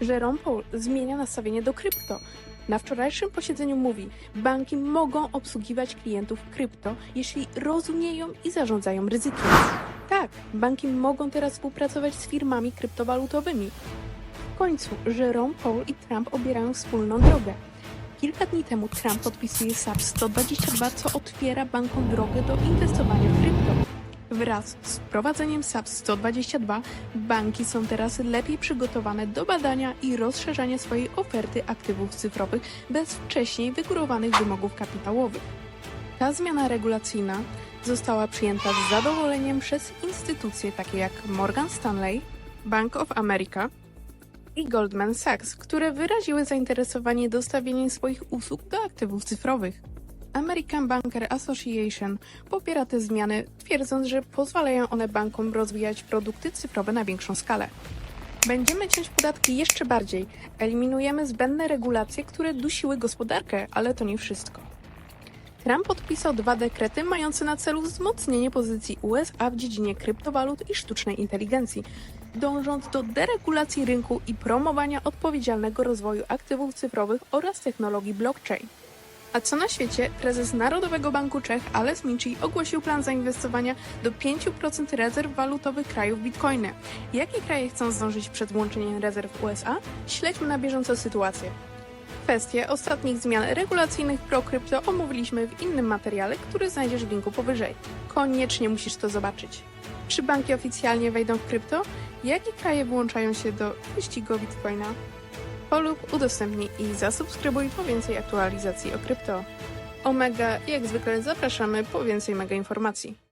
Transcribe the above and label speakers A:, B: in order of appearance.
A: Jerome Powell zmienia nastawienie do krypto. Na wczorajszym posiedzeniu mówi, banki mogą obsługiwać klientów krypto, jeśli rozumieją i zarządzają ryzykiem. Tak, banki mogą teraz współpracować z firmami kryptowalutowymi. W końcu Jerome Powell i Trump obierają wspólną drogę. Kilka dni temu Trump podpisuje SAP 122, co otwiera bankom drogę do inwestowania w krypto. Wraz z wprowadzeniem SAP 122 banki są teraz lepiej przygotowane do badania i rozszerzania swojej oferty aktywów cyfrowych bez wcześniej wygórowanych wymogów kapitałowych. Ta zmiana regulacyjna została przyjęta z zadowoleniem przez instytucje takie jak Morgan Stanley, Bank of America i Goldman Sachs, które wyraziły zainteresowanie dostawieniem swoich usług do aktywów cyfrowych. American Banker Association popiera te zmiany, twierdząc, że pozwalają one bankom rozwijać produkty cyfrowe na większą skalę. Będziemy ciąć podatki jeszcze bardziej. Eliminujemy zbędne regulacje, które dusiły gospodarkę, ale to nie wszystko. Trump podpisał dwa dekrety mające na celu wzmocnienie pozycji USA w dziedzinie kryptowalut i sztucznej inteligencji, dążąc do deregulacji rynku i promowania odpowiedzialnego rozwoju aktywów cyfrowych oraz technologii blockchain. A co na świecie, prezes Narodowego Banku Czech Ales Minci ogłosił plan zainwestowania do 5% rezerw walutowych krajów bitcoiny. Jakie kraje chcą zdążyć przed włączeniem rezerw USA? Śledźmy na bieżąco sytuację. Kwestie ostatnich zmian regulacyjnych pro krypto omówiliśmy w innym materiale, który znajdziesz w linku powyżej. Koniecznie musisz to zobaczyć. Czy banki oficjalnie wejdą w krypto? Jakie kraje włączają się do wyścigu bitcoina? Polub, udostępnij i zasubskrybuj po więcej aktualizacji o krypto. Omega, jak zwykle zapraszamy po więcej mega informacji.